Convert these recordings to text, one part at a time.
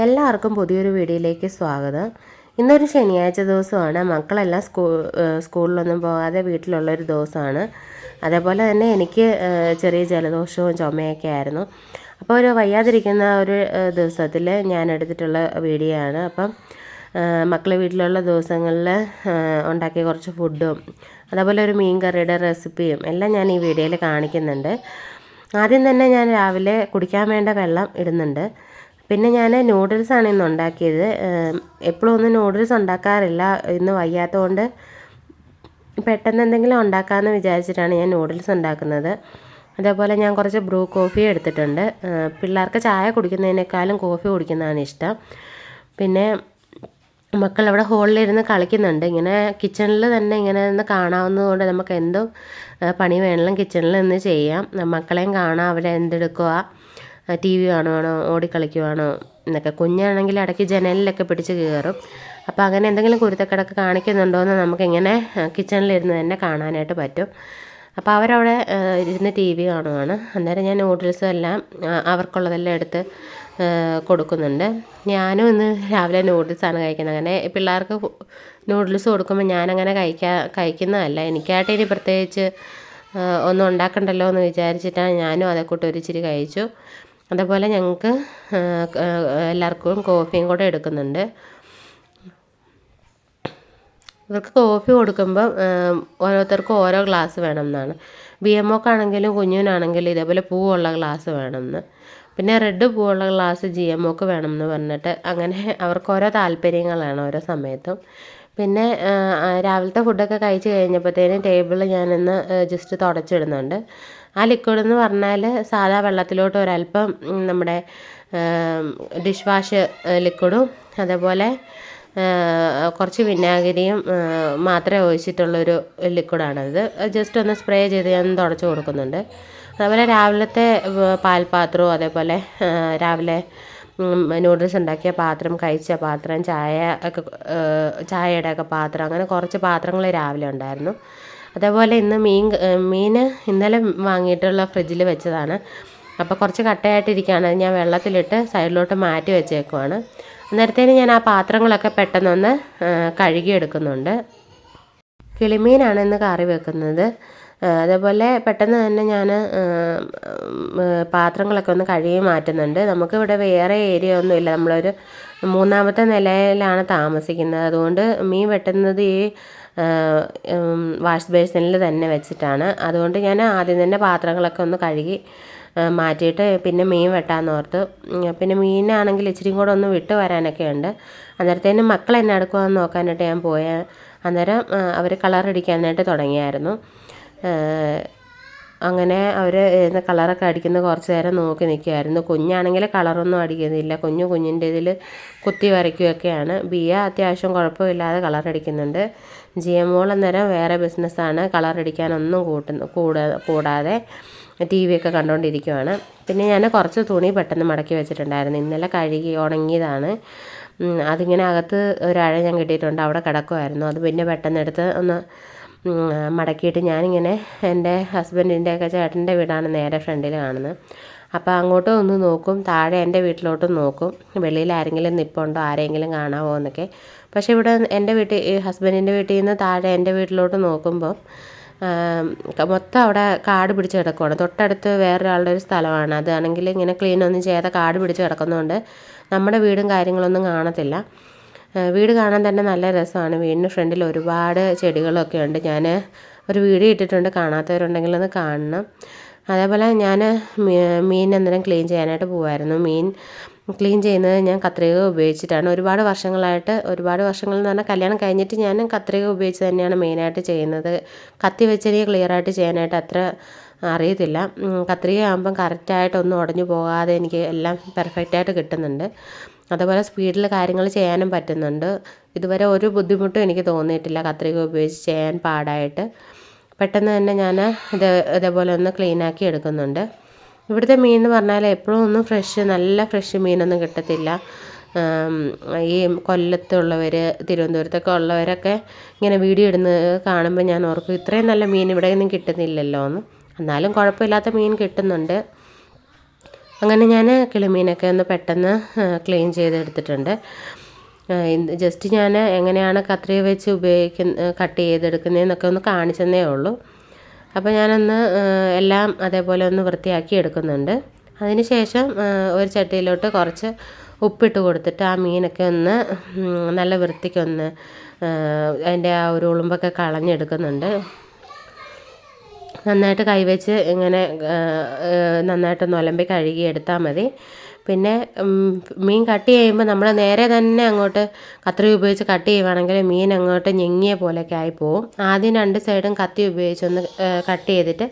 എല്ലാവർക്കും പുതിയൊരു വീഡിയോയിലേക്ക് സ്വാഗതം. ഇന്നൊരു ശനിയാഴ്ച ദിവസമാണ്. മക്കളെല്ലാം സ്കൂ സ്കൂളിലൊന്നും പോകാതെ വീട്ടിലുള്ളൊരു ദിവസമാണ്. അതേപോലെ തന്നെ എനിക്ക് ചെറിയ ജലദോഷവും ചുമയൊക്കെ ആയിരുന്നു. അപ്പോൾ ഒരു വയ്യാതിരിക്കുന്ന ഒരു ദിവസത്തിൽ ഞാൻ എടുത്തിട്ടുള്ള വീഡിയോ ആണ് അപ്പം മക്കൾ വീട്ടിലുള്ള ദിവസങ്ങളിൽ ഉണ്ടാക്കിയ കുറച്ച് ഫുഡും അതേപോലെ ഒരു മീൻ കറിയുടെ റെസിപ്പിയും എല്ലാം ഞാൻ ഈ വീഡിയോയിൽ കാണിക്കുന്നുണ്ട്. ആദ്യം തന്നെ ഞാൻ രാവിലെ കുടിക്കാൻ വേണ്ട വെള്ളം ഇടുന്നുണ്ട്. പിന്നെ ഞാൻ നൂഡിൽസാണ് ഇന്ന് ഉണ്ടാക്കിയത്. എപ്പോഴും ഒന്നും നൂഡിൽസ് ഉണ്ടാക്കാറില്ല. ഇന്ന് വയ്യാത്തതുകൊണ്ട് പെട്ടെന്ന് എന്തെങ്കിലും ഉണ്ടാക്കാമെന്ന് വിചാരിച്ചിട്ടാണ് ഞാൻ നൂഡിൽസ് ഉണ്ടാക്കുന്നത്. അതേപോലെ ഞാൻ കുറച്ച് ബ്രൂ കോഫി എടുത്തിട്ടുണ്ട്. പിള്ളേർക്ക് ചായ കുടിക്കുന്നതിനേക്കാളും കോഫി കുടിക്കുന്നതാണ് ഇഷ്ടം. പിന്നെ മക്കൾ അവിടെ ഹോളിലിരുന്ന് കളിക്കുന്നുണ്ട്. ഇങ്ങനെ കിച്ചണിൽ തന്നെ ഇങ്ങനെ നിന്ന് കാണാവുന്നതുകൊണ്ട് നമുക്ക് എന്തും പണി വേണമെങ്കിലും കിച്ചണിൽ നിന്ന് ചെയ്യാം. മക്കളെയും കാണാം അവരെ എന്തെടുക്കുക. ടി വി കാണുവാണോ ഓടിക്കളിക്കുവാണോ എന്നൊക്കെ. കുഞ്ഞാണെങ്കിൽ ഇടയ്ക്ക് ജനലിലൊക്കെ പിടിച്ച് കയറും. അപ്പോൾ അങ്ങനെ എന്തെങ്കിലും കുരുത്തക്കിടക്ക് കാണിക്കുന്നുണ്ടോ എന്ന് നമുക്കിങ്ങനെ കിച്ചണിലിരുന്ന് തന്നെ കാണാനായിട്ട് പറ്റും. അപ്പോൾ അവരവിടെ ഇരുന്ന് ടി വി കാണുവാണ്. അന്നേരം ഞാൻ നൂഡിൽസും എല്ലാം അവർക്കുള്ളതെല്ലാം എടുത്ത് കൊടുക്കുന്നുണ്ട്. ഞാനും ഇന്ന് രാവിലെ നൂഡിൽസാണ് കഴിക്കുന്നത്. അങ്ങനെ പിള്ളേർക്ക് നൂഡിൽസ് കൊടുക്കുമ്പോൾ ഞാനങ്ങനെ കഴിക്കാ കഴിക്കുന്നതല്ല. എനിക്കായിട്ട് ഇനി പ്രത്യേകിച്ച് ഒന്നും ഉണ്ടാക്കണ്ടല്ലോ എന്ന് വിചാരിച്ചിട്ടാണ് ഞാനും അതേക്കൂട്ട് ഒരിച്ചിരി കഴിച്ചു. അതേപോലെ ഞങ്ങൾക്ക് എല്ലാവർക്കും കോഫിയും കൂടെ എടുക്കുന്നുണ്ട്. ഇവർക്ക് കോഫി കൊടുക്കുമ്പം ഓരോരുത്തർക്കും ഓരോ ഗ്ലാസ് വേണം എന്നാണ് ബി എം ഒക്കാണെങ്കിലും കുഞ്ഞിനാണെങ്കിലും ഇതേപോലെ പൂവുള്ള ഗ്ലാസ് വേണമെന്ന്. പിന്നെ റെഡ് പൂവുള്ള ഗ്ലാസ് ജി എം ഒക്ക് വേണമെന്ന് പറഞ്ഞിട്ട് അങ്ങനെ അവർക്ക് ഓരോ താല്പര്യങ്ങളാണ് ഓരോ സമയത്തും. പിന്നെ രാവിലത്തെ ഫുഡൊക്കെ കഴിച്ച് കഴിഞ്ഞപ്പോഴത്തേനും ടേബിൾ ഞാനിന്ന് ജസ്റ്റ് തുടച്ചിടുന്നുണ്ട്. ആ ലിക്വിഡ് എന്ന് പറഞ്ഞാൽ സാധാ വെള്ളത്തിലോട്ട് ഒരല്പം നമ്മുടെ ഡിഷ് വാഷ് ലിക്വിഡും അതേപോലെ കുറച്ച് വിനാഗിരിയും മാത്രമേ ഒഴിച്ചിട്ടുള്ളൊരു ലിക്വിഡാണത് ജസ്റ്റ് ഒന്ന് സ്പ്രേ ചെയ്ത് ഞാൻ തുടച്ച് കൊടുക്കുന്നുണ്ട്. അതുപോലെ രാവിലത്തെ പാൽപാത്രവും അതേപോലെ രാവിലെ നൂഡിൽസ് ഉണ്ടാക്കിയ പാത്രം കഴിച്ച പാത്രം ചായ ഒക്കെ ചായയുടെ ഒക്കെ പാത്രം അങ്ങനെ കുറച്ച് പാത്രങ്ങൾ രാവിലെ ഉണ്ടായിരുന്നു. അതേപോലെ ഇന്ന് മീൻ മീൻ ഇന്നലെ വാങ്ങിയിട്ടുള്ള ഫ്രിഡ്ജിൽ വെച്ചതാണ്. അപ്പോൾ കുറച്ച് കട്ടയായിട്ടിരിക്കുകയാണ്. അത് ഞാൻ വെള്ളത്തിലിട്ട് സൈഡിലോട്ട് മാറ്റി വെച്ചേക്കുവാണ്. അന്നേരത്തേന് ഞാൻ ആ പാത്രങ്ങളൊക്കെ പെട്ടെന്നൊന്ന് കഴുകിയെടുക്കുന്നുണ്ട്. കിളിമീനാണ് ഇന്ന് കറി വെക്കുന്നത്. അതേപോലെ പെട്ടെന്ന് തന്നെ ഞാൻ പാത്രങ്ങളൊക്കെ ഒന്ന് കഴുകി മാറ്റുന്നുണ്ട്. നമുക്കിവിടെ വേറെ ഏരിയ ഒന്നുമില്ല നമ്മളൊരു മൂന്നാമത്തെ നിലയിലാണ് താമസിക്കുന്നത്. അതുകൊണ്ട് മീൻ വെട്ടുന്നത് ഈ വാഷ് ബേസിനിൽ തന്നെ വെച്ചിട്ടാണ്. അതുകൊണ്ട് ഞാൻ ആദ്യം തന്നെ പാത്രങ്ങളൊക്കെ ഒന്ന് കഴുകി മാറ്റിയിട്ട് പിന്നെ മീൻ വെട്ടാമെന്ന് ഓർത്ത് പിന്നെ മീനാണെങ്കിൽ ഇച്ചിരി കൂടെ ഒന്ന് വിട്ട് വരാനൊക്കെ ഉണ്ട്. അന്നേരത്തേനും മക്കൾ എന്നെ അടുക്കുവാന്ന് നോക്കാനായിട്ട് ഞാൻ പോയ അന്നേരം അവർ കളറടിക്കാനായിട്ട് തുടങ്ങിയായിരുന്നു. അങ്ങനെ അവർ കളറൊക്കെ അടിക്കുന്ന കുറച്ച് നേരം നോക്കി നിൽക്കുമായിരുന്നു കുഞ്ഞാണെങ്കിൽ കളറൊന്നും അടിക്കുന്നില്ല. കുഞ്ഞു കുഞ്ഞിന്റെ ഇതിൽ കുത്തി വരയ്ക്കുകയൊക്കെയാണ്. ബിയ അത്യാവശ്യം കുഴപ്പമില്ലാതെ കളറടിക്കുന്നുണ്ട് ജി എം മോൾ അന്നേരം വേറെ ബിസിനസ്സാണ്. കളറടിക്കാനൊന്നും കൂട്ടുന്നു കൂടാ കൂടാതെ ടി വി ഒക്കെ കണ്ടുകൊണ്ടിരിക്കുവാണ് പിന്നെ ഞാൻ കുറച്ച് തുണി പെട്ടെന്ന് മടക്കി വെച്ചിട്ടുണ്ടായിരുന്നു. ഇന്നലെ കഴുകി ഉണങ്ങിയതാണ്. അതിങ്ങനെ അകത്ത് ഒരഴ ഞാൻ കിട്ടിയിട്ടുണ്ട്. അവിടെ കിടക്കുമായിരുന്നു അത് പിന്നെ പെട്ടെന്ന് എടുത്ത് ഒന്ന് മടക്കിയിട്ട് ഞാനിങ്ങനെ എന്റെ ഹസ്ബൻഡിന്റെ ഒക്കെ ചേട്ടന്റെ വീടാണ് നേരെ ഫ്രണ്ടിൽ കാണുന്നത്. അപ്പോൾ അങ്ങോട്ടും ഒന്ന് നോക്കും താഴെ എന്റെ വീട്ടിലോട്ടും നോക്കും വെളിയിൽ ആരെങ്കിലും നിൽപ്പുണ്ടോ ആരെങ്കിലും കാണാമോ എന്നൊക്കെ. പക്ഷേ ഇവിടെ എന്റെ വീട്ടിൽ ഹസ്ബൻഡിന്റെ വീട്ടിൽ നിന്ന് താഴെ എന്റെ വീട്ടിലോട്ട് നോക്കുമ്പോൾ മൊത്തം അവിടെ കാട് പിടിച്ച് കിടക്കുവാണ്. തൊട്ടടുത്ത് വേറൊരാളുടെ ഒരു സ്ഥലമാണ്. അതാണെങ്കിൽ ഇങ്ങനെ ക്ലീൻ ഒന്നും ചെയ്യാതെ കാട് പിടിച്ച് കിടക്കുന്നതുകൊണ്ട് നമ്മുടെ വീടും കാര്യങ്ങളൊന്നും കാണത്തില്ല. വീട് കാണാൻ തന്നെ നല്ല രസമാണ്. വീടിന് ഫ്രണ്ടിൽ ഒരുപാട് ചെടികളൊക്കെ ഉണ്ട്. ഞാൻ ഒരു വീഡിയോ ഇട്ടിട്ടുണ്ട്. കാണാത്തവരുണ്ടെങ്കിൽ ഒന്ന് കാണണം. അതേപോലെ ഞാൻ മീൻ അന്നേരം ക്ലീൻ ചെയ്യാനായിട്ട് പോകുമായിരുന്നു മീൻ ക്ലീൻ ചെയ്യുന്നത് ഞാൻ കത്രിക ഉപയോഗിച്ചിട്ടാണ്. ഒരുപാട് വർഷങ്ങളായിട്ട് ഒരുപാട് വർഷങ്ങൾ എന്ന് പറഞ്ഞാൽ കല്യാണം കഴിഞ്ഞിട്ട് ഞാൻ കത്രിക ഉപയോഗിച്ച് തന്നെയാണ് മെയിനായിട്ട് ചെയ്യുന്നത്. കത്തി വെച്ച് എനിക്ക് ക്ലിയറായിട്ട് ചെയ്യാനായിട്ട് അത്ര അറിയത്തില്ല. കത്രിക ആകുമ്പം കറക്റ്റായിട്ടൊന്നും ഉടഞ്ഞു പോകാതെ എനിക്ക് എല്ലാം പെർഫെക്റ്റായിട്ട് കിട്ടുന്നുണ്ട്. അതേപോലെ സ്പീഡിൽ കാര്യങ്ങൾ ചെയ്യാനും പറ്റുന്നുണ്ട്. ഇതുവരെ ഒരു ബുദ്ധിമുട്ടും എനിക്ക് തോന്നിയിട്ടില്ല കത്രിക ഉപയോഗിച്ച് ചെയ്യാൻ പാടായിട്ട്. പെട്ടെന്ന് തന്നെ ഞാൻ ഇത് ഇതേപോലെ ഒന്ന് ക്ലീനാക്കി എടുക്കുന്നുണ്ട്. ഇവിടുത്തെ മീൻ എന്ന് പറഞ്ഞാൽ എപ്പോഴും ഒന്നും ഫ്രഷ് നല്ല ഫ്രഷ് മീനൊന്നും കിട്ടത്തില്ല. ഈ കൊല്ലത്തുള്ളവർ തിരുവനന്തപുരത്തൊക്കെ ഉള്ളവരൊക്കെ ഇങ്ങനെ വീഡിയോ ഇടുന്നത് കാണുമ്പോൾ ഞാൻ ഓർക്കും ഇത്രയും നല്ല മീൻ ഇവിടെ ഒന്നും കിട്ടുന്നില്ലല്ലോ എന്ന് എന്നാലും കുഴപ്പമില്ലാത്ത മീൻ കിട്ടുന്നുണ്ട്. അങ്ങനെ ഞാൻ കിളിമീനൊക്കെ ഒന്ന് പെട്ടെന്ന് ക്ലീൻ ചെയ്തെടുത്തിട്ടുണ്ട്. ജസ്റ്റ് ഞാൻ എങ്ങനെയാണ് കത്രിക വെച്ച് ഉപയോഗിക്കുന്ന കട്ട് ചെയ്തെടുക്കുന്നതെന്നൊക്കെ ഒന്ന് കാണിച്ചെന്നേ ഉള്ളൂ. അപ്പോൾ ഞാനൊന്ന് എല്ലാം അതേപോലെ ഒന്ന് വൃത്തിയാക്കി എടുക്കുന്നുണ്ട്. അതിന് ശേഷം ഒരു ചട്ടിയിലോട്ട് കുറച്ച് ഉപ്പിട്ട് കൊടുത്തിട്ട് ആ മീനൊക്കെ ഒന്ന് നല്ല വൃത്തിക്കൊന്ന് അതിന്റെ ആ ഒരു ഉളുമ്പൊക്കെ കളഞ്ഞെടുക്കുന്നുണ്ട്. നന്നായിട്ട് കൈവച്ച് ഇങ്ങനെ നന്നായിട്ടൊന്ന് ഒലമ്പി കഴുകി എടുത്താൽ മതി. പിന്നെ മീൻ കട്ട് ചെയ്യുമ്പോൾ നമ്മൾ നേരെ തന്നെ അങ്ങോട്ട് കത്രി ഉപയോഗിച്ച് കട്ട് ചെയ്യുവാണെങ്കിൽ മീൻ അങ്ങോട്ട് ഞെങ്ങിയ പോലെയൊക്കെ ആയിപ്പോവും ആദ്യം രണ്ട് സൈഡും കത്തി ഉപയോഗിച്ചൊന്ന് കട്ട് ചെയ്തിട്ട്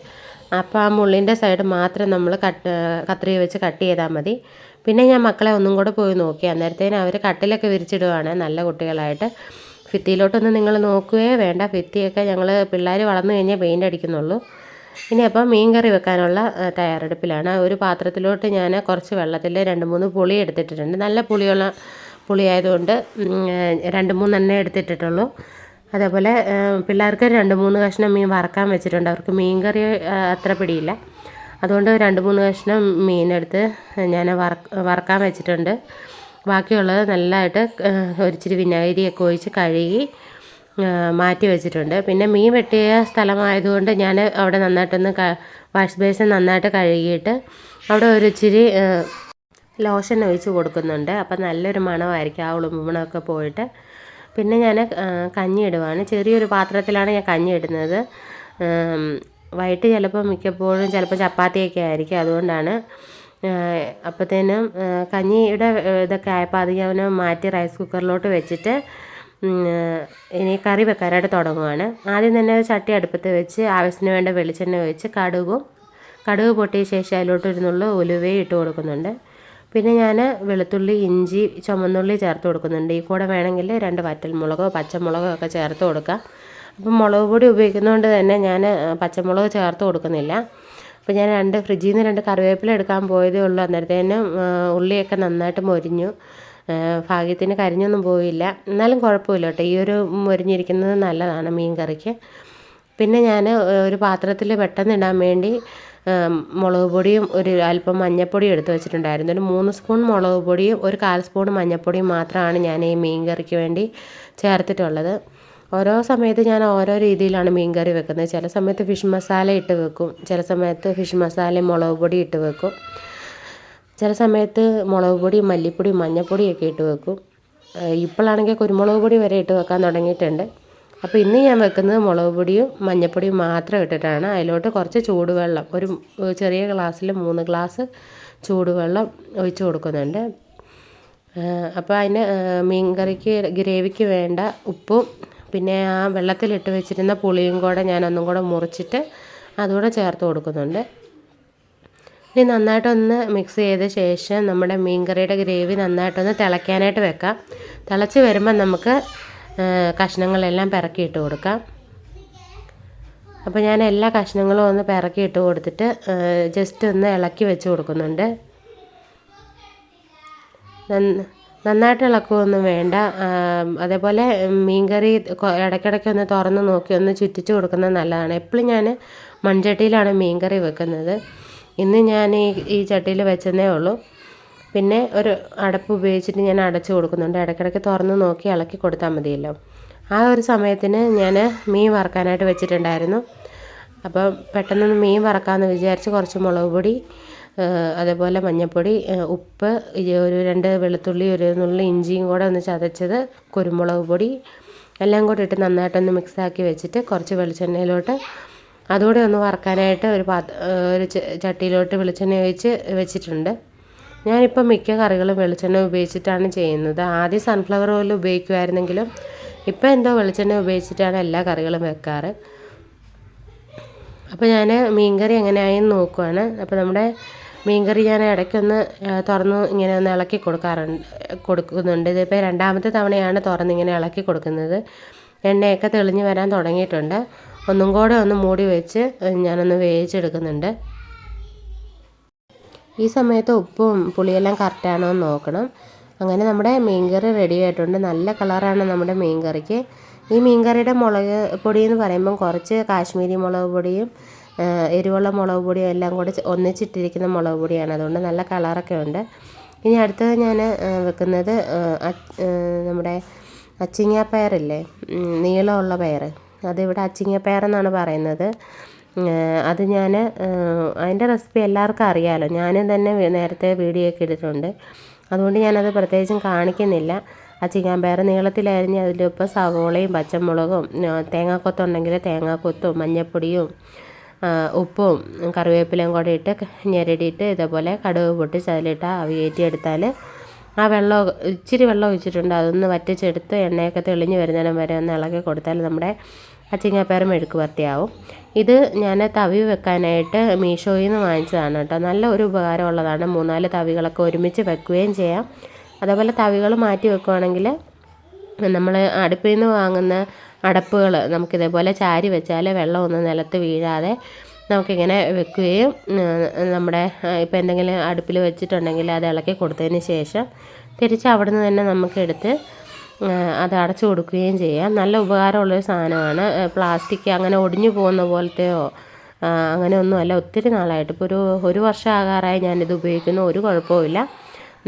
അപ്പം ആ മുള്ളിന്റെ സൈഡ് മാത്രം നമ്മൾ കട്ട് കത്രി വെച്ച് കട്ട് ചെയ്താൽ മതി. പിന്നെ ഞാൻ മക്കളെ ഒന്നും കൂടെ പോയി നോക്കി. അന്നേരത്തേന് അവർ കട്ടിലൊക്കെ വിരിച്ചിടുവാണ് നല്ല കുട്ടികളായിട്ട്. ഭിത്തിയിലോട്ടൊന്നും നിങ്ങൾ നോക്കുകയേ വേണ്ട. ഭിത്തിയൊക്കെ ഞങ്ങൾ പിള്ളേർ വളർന്നു കഴിഞ്ഞാൽ പെയിന്റ് അടിക്കുന്നുള്ളൂ. ഇനി അപ്പം മീൻ കറി വെക്കാനുള്ള തയ്യാറെടുപ്പിലാണ്. ഒരു പാത്രത്തിലോട്ട് ഞാൻ കുറച്ച് വെള്ളത്തിൽ രണ്ട് മൂന്ന് പുളി എടുത്തിട്ടിട്ടുണ്ട്. നല്ല പുളിയുള്ള പുളി ആയതുകൊണ്ട് രണ്ട് മൂന്നെണ്ണേ എടുത്തിട്ടിട്ടുള്ളൂ. അതേപോലെ പിള്ളേർക്ക് രണ്ട് മൂന്ന് കഷ്ണം മീൻ വറക്കാൻ വെച്ചിട്ടുണ്ട്. അവർക്ക് മീൻ കറി അത്ര പിടിയില്ല. അതുകൊണ്ട് രണ്ട് മൂന്ന് കഷ്ണം മീനെടുത്ത് ഞാൻ വറക്കാൻ വെച്ചിട്ടുണ്ട്. ബാക്കിയുള്ളത് നല്ലതായിട്ട് ഒരിച്ചിരി വിനാഗിരിയൊക്കെ ഒഴിച്ച് കഴുകി മാറ്റി വെച്ചിട്ടുണ്ട്. പിന്നെ മീൻ വെട്ടിയ സ്ഥലമായതുകൊണ്ട് ഞാൻ അവിടെ നന്നായിട്ടൊന്ന് വാഷ് ബേസിൻ നന്നായിട്ട് കഴുകിയിട്ട് അവിടെ ഒരിച്ചിരി ലോഷൻ ഒഴിച്ച് കൊടുക്കുന്നുണ്ട്. അപ്പം നല്ലൊരു മണമായിരിക്കും ആ ഉളുമ്പണമൊക്കെ പോയിട്ട്. പിന്നെ ഞാൻ കഞ്ഞി ഇടുവാണ്. ചെറിയൊരു പാത്രത്തിലാണ് ഞാൻ കഞ്ഞി ഇടുന്നത്. വൈകിട്ട് ചിലപ്പോൾ മിക്കപ്പോഴും ചിലപ്പോൾ ചപ്പാത്തിയൊക്കെ ആയിരിക്കും. അതുകൊണ്ടാണ് അപ്പോഴത്തേനും കഞ്ഞിയുടെ ഇതൊക്കെ ആയപ്പോൾ അത് ഞാൻ മാറ്റി റൈസ് കുക്കറിലോട്ട് വെച്ചിട്ട് ഇനി കറി വെക്കാനായിട്ട് തുടങ്ങുവാണ്. ആദ്യം തന്നെ ചട്ടി അടുപ്പത്ത് വെച്ച് ആവശ്യത്തിന് വേണ്ട വെളിച്ചെണ്ണ ഒഴിച്ച് കടുകും കടുക് പൊട്ടിയ ശേഷം അതിലോട്ട് ഒരു നുള്ളു ഉലുവയും ഇട്ട് കൊടുക്കുന്നുണ്ട്. പിന്നെ ഞാൻ വെളുത്തുള്ളി ഇഞ്ചി ചുമന്നുള്ളി ചേർത്ത് കൊടുക്കുന്നുണ്ട്. ഈ കൂടെ വേണമെങ്കിൽ രണ്ട് വറ്റൽമുളകോ പച്ചമുളകോ ഒക്കെ ചേർത്ത് കൊടുക്കാം. അപ്പം മുളക് പൊടി ഉപയോഗിക്കുന്നതുകൊണ്ട് തന്നെ ഞാൻ പച്ചമുളക് ചേർത്ത് കൊടുക്കുന്നില്ല. അപ്പോൾ ഞാൻ രണ്ട് ഫ്രിഡ്ജിൽ നിന്ന് രണ്ട് കറിവേപ്പില എടുക്കാൻ പോയതേ ഉള്ളൂ. അന്നേരത്തേനും ഉള്ളിയൊക്കെ നന്നായിട്ട് മൊരിഞ്ഞു. ഭാഗ്യത്തിന് കരിഞ്ഞൊന്നും പോയില്ല. എന്നാലും കുഴപ്പമില്ല കേട്ടോ. ഈ ഒരു മൊരിഞ്ഞിരിക്കുന്നത് നല്ലതാണ് മീൻ കറിക്ക് പിന്നെ ഞാൻ ഒരു പാത്രത്തിൽ പെട്ടെന്ന് ഇടാൻ വേണ്ടി മുളക് പൊടിയും ഒരു അല്പം മഞ്ഞൾപ്പൊടിയും എടുത്ത് വെച്ചിട്ടുണ്ടായിരുന്നു. ഒരു മൂന്ന് സ്പൂൺ മുളക് പൊടിയും ഒരു കാൽ സ്പൂൺ മഞ്ഞൾപ്പൊടിയും മാത്രമാണ് ഞാൻ ഈ മീൻ കറിക്ക് വേണ്ടി ചേർത്തിട്ടുള്ളത്. ഓരോ സമയത്ത് ഞാൻ ഓരോ രീതിയിലാണ് മീൻ കറി വെക്കുന്നത്. ചില സമയത്ത് ഫിഷ് മസാല ഇട്ട് വെക്കും. ചില സമയത്ത് ഫിഷ് മസാലയും മുളക് പൊടി ഇട്ട് വെക്കും. ചില സമയത്ത് മുളക് പൊടി മല്ലിപ്പൊടി മഞ്ഞൾപ്പൊടിയൊക്കെ ഇട്ട് വെക്കും. ഇപ്പോഴാണെങ്കിൽ കുരുമുളക് പൊടി വരെ ഇട്ട് വെക്കാൻ തുടങ്ങിയിട്ടുണ്ട്. അപ്പോൾ ഇന്ന് ഞാൻ വെക്കുന്നത് മുളക് പൊടിയും മഞ്ഞൾപ്പൊടിയും മാത്രം ഇട്ടിട്ടാണ്. അതിലോട്ട് കുറച്ച് ചൂടുവെള്ളം ഒരു ചെറിയ ഗ്ലാസ്സിൽ മൂന്ന് ഗ്ലാസ് ചൂടുവെള്ളം ഒഴിച്ച് കൊടുക്കുന്നുണ്ട്. അപ്പോൾ അതിന് മീൻ കറിക്ക് ഗ്രേവിക്ക് വേണ്ട ഉപ്പും പിന്നെ ആ വെള്ളത്തിലിട്ട് വെച്ചിരുന്ന പുളിയും കൂടെ ഞാൻ ഒന്നും കൂടെ മുറിച്ചിട്ട് അതുകൂടെ ചേർത്ത് കൊടുക്കുന്നുണ്ട്. ഇനി നന്നായിട്ടൊന്ന് മിക്സ് ചെയ്ത ശേഷം നമ്മുടെ മീൻ കറിയുടെ ഗ്രേവി നന്നായിട്ടൊന്ന് തിളയ്ക്കാനായിട്ട് വെക്കാം. തിളച്ച് വരുമ്പോൾ നമുക്ക് കഷ്ണങ്ങളെല്ലാം പിറക്കിയിട്ട് കൊടുക്കാം. അപ്പോൾ ഞാൻ എല്ലാ കഷ്ണങ്ങളും ഒന്ന് പിറക്കിയിട്ട് കൊടുത്തിട്ട് ജസ്റ്റ് ഒന്ന് ഇളക്കി വെച്ച് കൊടുക്കുന്നുണ്ട്. നന്നായിട്ട് ഇളക്കുകയൊന്നും വേണ്ട. അതേപോലെ മീൻകറി ഇടയ്ക്കിടയ്ക്ക് ഒന്ന് തുറന്ന് നോക്കി ഒന്ന് ചുറ്റിച്ച് കൊടുക്കുന്നത് നല്ലതാണ്. എപ്പോഴും ഞാൻ മൺചട്ടിയിലാണ് മീൻകറി വെക്കുന്നത്. ഇന്ന് ഞാൻ ഈ ഈ ചട്ടിയിൽ വെച്ചതേ ഉള്ളൂ. പിന്നെ ഒരു അടപ്പ് ഉപയോഗിച്ചിട്ട് ഞാൻ അടച്ച് കൊടുക്കുന്നുണ്ട്. ഇടയ്ക്കിടയ്ക്ക് തുറന്ന് നോക്കി ഇളക്കി കൊടുത്താൽ മതിയല്ലോ. ആ ഒരു സമയത്തിന് ഞാൻ മീൻ വറക്കാനായിട്ട് വെച്ചിട്ടുണ്ടായിരുന്നു. അപ്പം പെട്ടെന്നൊന്ന് മീൻ വറക്കാമെന്ന് വിചാരിച്ച് കുറച്ച് മുളക് പൊടി അതേപോലെ മഞ്ഞൾപ്പൊടി ഉപ്പ് ഒരു രണ്ട് വെളുത്തുള്ളി ഒരു നുള്ളി ഇഞ്ചിയും കൂടെ ഒന്ന് ചതച്ചത് കുരുമുളക് പൊടി എല്ലാം കൂടെ ഇട്ട് നന്നായിട്ടൊന്ന് മിക്സാക്കി വെച്ചിട്ട് കുറച്ച് വെളിച്ചെണ്ണയിലോട്ട് അതുകൂടെ ഒന്ന് വറക്കാനായിട്ട് ഒരു പാത്ര ഒരു ചട്ടിയിലോട്ട് വെളിച്ചെണ്ണ ഒഴിച്ച് വെച്ചിട്ടുണ്ട്. ഞാനിപ്പോൾ മിക്ക കറികളും വെളിച്ചെണ്ണ ഉപയോഗിച്ചിട്ടാണ് ചെയ്യുന്നത്. ആദ്യം സൺഫ്ലവർ ഓയിൽ ഉപയോഗിക്കുമായിരുന്നെങ്കിലും ഇപ്പോൾ എന്തോ വെളിച്ചെണ്ണ ഉപയോഗിച്ചിട്ടാണ് എല്ലാ കറികളും വെക്കാറ്. അപ്പോൾ ഞാൻ മീൻകറി എങ്ങനെയായെന്ന് നോക്കുവാണ്. അപ്പോൾ നമ്മുടെ മീൻകറി ഞാൻ ഇടയ്ക്കൊന്ന് തുറന്ന് ഇങ്ങനെ ഒന്ന് ഇളക്കി കൊടുക്കാറുണ്ട് കൊടുക്കുന്നുണ്ട്. ഇതിപ്പോൾ രണ്ടാമത്തെ തവണയാണ് തുറന്ന് ഇങ്ങനെ ഇളക്കി കൊടുക്കുന്നത്. എണ്ണയൊക്കെ തെളിഞ്ഞ് വരാൻ തുടങ്ങിയിട്ടുണ്ട്. ഒന്നും കൂടെ ഒന്ന് മൂടി വെച്ച് ഞാനൊന്ന് വേവിച്ചെടുക്കുന്നുണ്ട്. ഈ സമയത്ത് ഉപ്പും പുളിയെല്ലാം കറക്റ്റാണോ എന്ന് നോക്കണം. അങ്ങനെ നമ്മുടെ മീൻകറി റെഡി ആയിട്ടുണ്ട്. നല്ല കളറാണ് നമ്മുടെ മീൻകറിക്ക്. ഈ മീൻകറിയുടെ മുളക് പൊടി എന്ന് പറയുമ്പം കുറച്ച് കാശ്മീരി മുളക് പൊടിയും എരിവുള്ള മുളക് പൊടിയും എല്ലാം കൂടി ഒന്നിച്ചിട്ടിരിക്കുന്ന മുളക് പൊടിയാണ്. അതുകൊണ്ട് നല്ല കളറൊക്കെ ഉണ്ട്. ഇനി അടുത്തത് ഞാൻ വെക്കുന്നത് നമ്മുടെ അച്ചിങ്ങ പയറില്ലേ? നീളമുള്ള പയർ അതിവിടെ അച്ചിങ്ങ പയറെന്നാണ് പറയുന്നത്. അത് ഞാൻ അതിന്റെ റെസിപ്പി എല്ലാവർക്കും അറിയാമല്ലോ ഞാനും തന്നെ നേരത്തെ വീഡിയോ ഒക്കെ ഇട്ടിട്ടുണ്ട്. അതുകൊണ്ട് ഞാനത് പ്രത്യേകിച്ചും കാണിക്കുന്നില്ല. ആ ചിങ്ങാൻ പയർ നീളത്തിലരിഞ്ഞ് അതിലിപ്പോൾ സവോളയും പച്ചമുളകും തേങ്ങാക്കൊത്തുണ്ടെങ്കിൽ തേങ്ങാക്കൊത്തും മഞ്ഞൾപ്പൊടിയും ഉപ്പും കറിവേപ്പിലയും കൂടെ ഇട്ട് ഞെരടിയിട്ട് ഇതേപോലെ കടുക് പൊട്ടിച്ച് അതിലിട്ട് അവിയേറ്റി എടുത്താൽ ആ വെള്ളം ഇച്ചിരി വെള്ളം ഒഴിച്ചിട്ടുണ്ട്. അതൊന്ന് വറ്റിച്ചെടുത്ത് എണ്ണയൊക്കെ തെളിഞ്ഞ് വരുന്നതിന് വരെ ഒന്ന് ഇളക്കി കൊടുത്താൽ നമ്മുടെ അച്ചിങ്ങാപ്പയർ മെഴുക്ക് വരട്ടിയാവും ഇത് ഞാൻ തവി വെക്കാനായിട്ട് മീഷോയിൽ നിന്ന് വാങ്ങിച്ചതാണ് കേട്ടോ. നല്ല ഒരു ഉപകാരമുള്ളതാണ്. മൂന്നാൽ തവികളൊക്കെ ഒരുമിച്ച് വെക്കുകയും ചെയ്യാം. അതേപോലെ തവികൾ മാറ്റി വെക്കുവാണെങ്കിൽ നമ്മൾ അടുപ്പിൽ നിന്ന് വാങ്ങുന്ന അടപ്പുകൾ നമുക്കിതേപോലെ ചാരി വെച്ചാൽ വെള്ളമൊന്നും നിലത്ത് വീഴാതെ നമുക്കിങ്ങനെ വെക്കുകയും നമ്മുടെ ഇപ്പം എന്തെങ്കിലും അടുപ്പിൽ വെച്ചിട്ടുണ്ടെങ്കിൽ അത് ഇളക്കി കൊടുത്തതിന് ശേഷം തിരിച്ച് അവിടെ നിന്ന് തന്നെ നമുക്കെടുത്ത് അത് അടച്ചു കൊടുക്കുകയും ചെയ്യാം. നല്ല ഉപകാരമുള്ളൊരു സാധനമാണ്. പ്ലാസ്റ്റിക് അങ്ങനെ ഒടിഞ്ഞു പോകുന്ന പോലത്തെയോ അങ്ങനെയൊന്നുമല്ല ഒത്തിരി നാളായിട്ട്. ഇപ്പോൾ ഒരു ഒരു വർഷം ആകാറായി ഞാനിത് ഉപയോഗിക്കുന്നു. ഒരു കുഴപ്പവുമില്ല.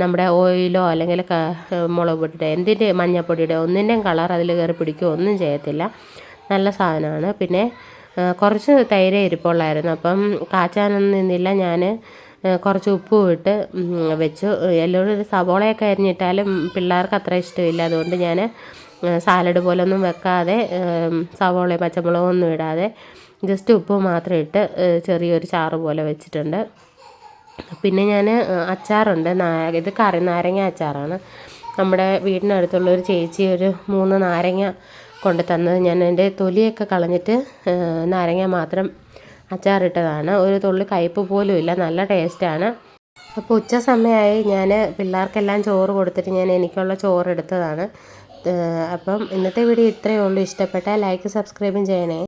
നമ്മുടെ ഓയിലോ അല്ലെങ്കിൽ മുളക് പൊടിയുടെ എന്തിന്റെ മഞ്ഞൾപ്പൊടിയുടെ ഒന്നിന്റെയും കളർ അതിൽ കയറി പിടിക്കുകയോ ഒന്നും ചെയ്യത്തില്ല. നല്ല സാധനമാണ്. പിന്നെ കുറച്ച് തൈര് ഇരിപ്പുള്ളായിരുന്നു. അപ്പം കാച്ചാനൊന്നും നിന്നില്ല. ഞാൻ കുറച്ച് ഉപ്പും ഇട്ട് വെച്ചു. എല്ലാവരും ഒരു സവോളയൊക്കെ അരിഞ്ഞിട്ടാലും പിള്ളേർക്ക് അത്ര ഇഷ്ടമില്ല. അതുകൊണ്ട് ഞാൻ സാലഡ് പോലൊന്നും വെക്കാതെ സവോളയും പച്ചമുളകൊന്നും ഇടാതെ ജസ്റ്റ് ഉപ്പ് മാത്രം ഇട്ട് ചെറിയൊരു ചാറ് പോലെ വെച്ചിട്ടുണ്ട്. പിന്നെ ഞാൻ അച്ചാറുണ്ട്. ഇത് കറി നാരങ്ങ അച്ചാറാണ്. നമ്മുടെ വീടിനടുത്തുള്ള ഒരു ചേച്ചി ഒരു മൂന്ന് നാരങ്ങ കൊണ്ട് തന്നത്. ഞാൻ എന്റെ തൊലിയൊക്കെ കളഞ്ഞിട്ട് നാരങ്ങ മാത്രം അച്ചാറിട്ടതാണ്. ഒരു തുള്ളി കയ്പ്പ് പോലും ഇല്ല. നല്ല ടേസ്റ്റാണ്. അപ്പോൾ ഉച്ച സമയമായി ഞാൻ പിള്ളേർക്കെല്ലാം ചോറ് കൊടുത്തിട്ട് ഞാൻ എനിക്കുള്ള ചോറ് എടുത്തതാണ്. അപ്പം ഇന്നത്തെ വീഡിയോ ഇത്രയേ ഉള്ളൂ. ഇഷ്ടപ്പെട്ടാൽ ലൈക്ക് സബ്സ്ക്രൈബും ചെയ്യണേ.